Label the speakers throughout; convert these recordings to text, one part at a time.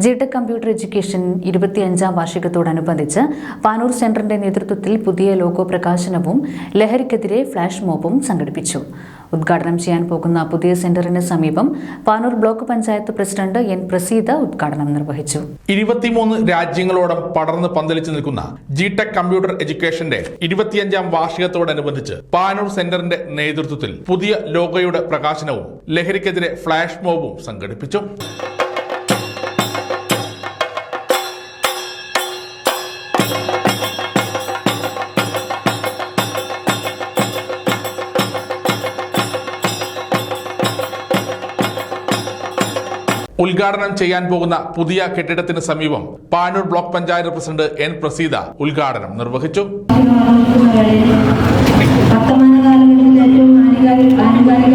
Speaker 1: G-Tec computer education ഇരുപത്തിയഞ്ചാം വാർഷികത്തോടനുബന്ധിച്ച് പാനൂർ സെന്ററിന്റെ നേതൃത്വത്തിൽ പുതിയ ലോഗോ പ്രകാശനവും ലഹരിക്കെതിരെ ഫ്ലാഷ് മോബും സംഘടിപ്പിച്ചു. ഉദ്ഘാടനം ചെയ്യാൻ പോകുന്ന പുതിയ സെന്ററിന് സമീപം Panoor block panchayat president N Praseetha ഉദ്ഘാടനം നിർവഹിച്ചു.
Speaker 2: ഇരുപത്തിമൂന്ന് രാജ്യങ്ങളോടും പടർന്ന് പന്തലിച്ചു നിൽക്കുന്ന ജി ടെക് കമ്പ്യൂട്ടർ എഡ്യൂക്കേഷന്റെ ഇരുപത്തിയഞ്ചാം വാർഷികത്തോടനുബന്ധിച്ച് പാനൂർ സെന്ററിന്റെ നേതൃത്വത്തിൽ പുതിയ ലോഗോയുടെ പ്രകാശനവും ലഹരിക്കെതിരെ ഫ്ളാഷ് മോബും സംഘടിപ്പിച്ചു. ഉദ്ഘാടനം ചെയ്യാൻ പോകുന്ന പുതിയ കെട്ടിടത്തിന് സമീപം Panoor block panchayat president N Praseetha ഉദ്ഘാടനം നിർവഹിച്ചു.
Speaker 3: ആനുകാലിക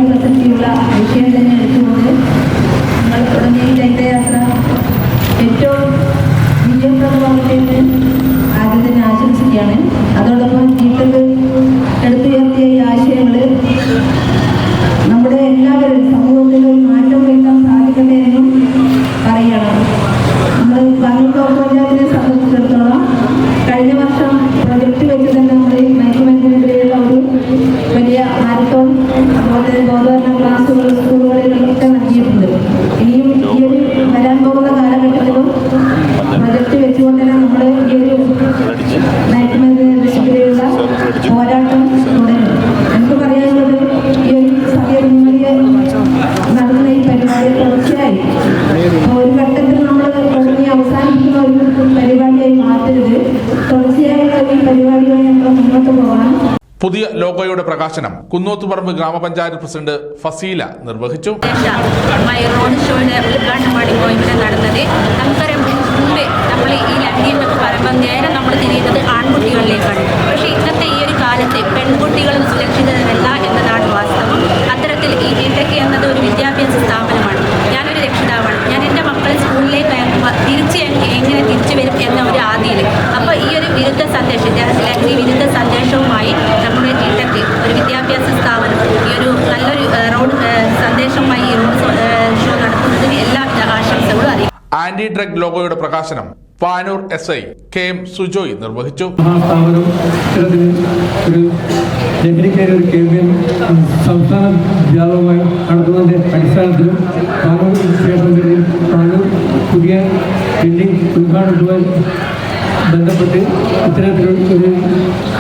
Speaker 2: പുതിയ ലോഗോയുടെ പ്രകാശനം കുന്നോത്തുപറമ്പ് ഗ്രാമപഞ്ചായത്ത് പ്രസിഡന്റ് ഫസീല നിർവഹിച്ചു.
Speaker 4: നടന്നത്. നമ്മൾ ഈ ലഹരി എന്നൊക്കെ പറയുമ്പോൾ നേരെ നമ്മൾ തിരിയുന്നത് ആൺകുട്ടികളിലേക്കാണ് സന്ദേശവുമായി ഷോ നടത്തുന്നതിന് എല്ലാവിധ ആശംസകളും അറിയിക്കും.
Speaker 2: ആന്റി ഡ്രഗ് ലോഗോയുടെ പ്രകാശനം Panoor S I K M Sujoy നിർവഹിച്ചു.
Speaker 5: സംസ്ഥാന വ്യാപകമായി നടത്തുന്നതിന്റെ അടിസ്ഥാനത്തിലും പാനൂർ സ്റ്റേഷനിൽ പാനൂർ പുതിയ ബിൽഡിംഗ് ഉദ്ഘാടനവുമായി ബന്ധപ്പെട്ട് ഇത്തരത്തിലുള്ള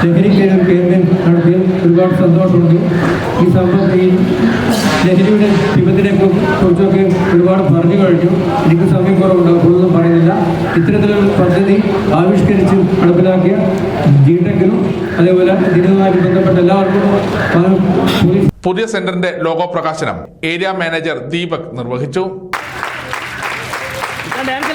Speaker 5: ഒരു ലഹരിക്കേറി ഒരു കേന്ദ്രം നടത്തിയ ഒരുപാട് സന്തോഷമുണ്ട്. ഈ സംഭവം ഈ ലഹരിയുടെ വിപത്തിനെ കുറിച്ചൊക്കെ ഒരുപാട് പറഞ്ഞു കഴിഞ്ഞു. എനിക്ക് സമയം കുറവുണ്ടാകും കൂടുതലൊന്നും പറയുന്നില്ല. ഇത്തരത്തിലൊരു പദ്ധതി ആവിഷ്കരിച്ച് നടപ്പിലാക്കിയ ജിടെക്കിനും അതേപോലെ ഇതിനുമായി ബന്ധപ്പെട്ട എല്ലാവർക്കും
Speaker 2: പുതിയ സെന്ററിന്റെ ലോഗോ പ്രകാശനം ഏരിയ മാനേജർ ദീപക് നിർവഹിച്ചു.
Speaker 6: Sikan dance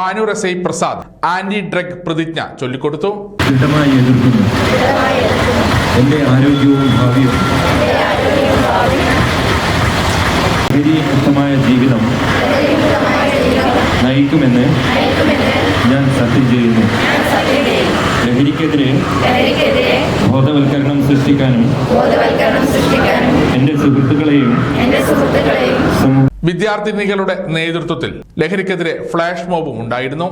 Speaker 2: Panoor S I Prasad anti drug പ്രതിജ്ഞ ചൊല്ലിക്കൊടുത്തു.
Speaker 7: ദൃഢമായി എതിർക്കുന്നു. എന്റെ ആരോഗ്യവും ഭാവിയും ലഹരിമുക്തമായ ജീവിതം നയിക്കുമെന്ന് ഞാൻ സത്യം ചെയ്യുന്നു. ലഹരിക്കെതിരെ ബോധവൽക്കരണം സൃഷ്ടിക്കാനും എന്റെ സുഹൃത്തുക്കളെയും
Speaker 2: വിദ്യാർത്ഥിനികളുടെ നേതൃത്വത്തിൽ ലഹരിക്കെതിരെ ഫ്ലാഷ് മോബും ഉണ്ടായിരുന്നു.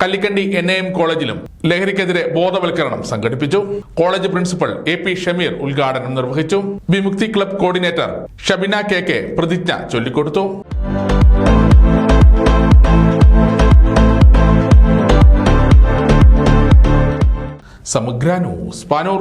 Speaker 2: കല്ലിക്കണ്ടി എൻ എം കോളേജിലും ലഹരിക്കെതിരെ ബോധവൽക്കരണം സംഘടിപ്പിച്ചു. College principal A P Shameer ഉദ്ഘാടനം നിർവഹിച്ചു. Vimukthi club coordinator Shabina K K പ്രതിജ്ഞ ചൊല്ലിക്കൊടുത്തു. സമഗ്ര ന്യൂസ് പാനൂർ.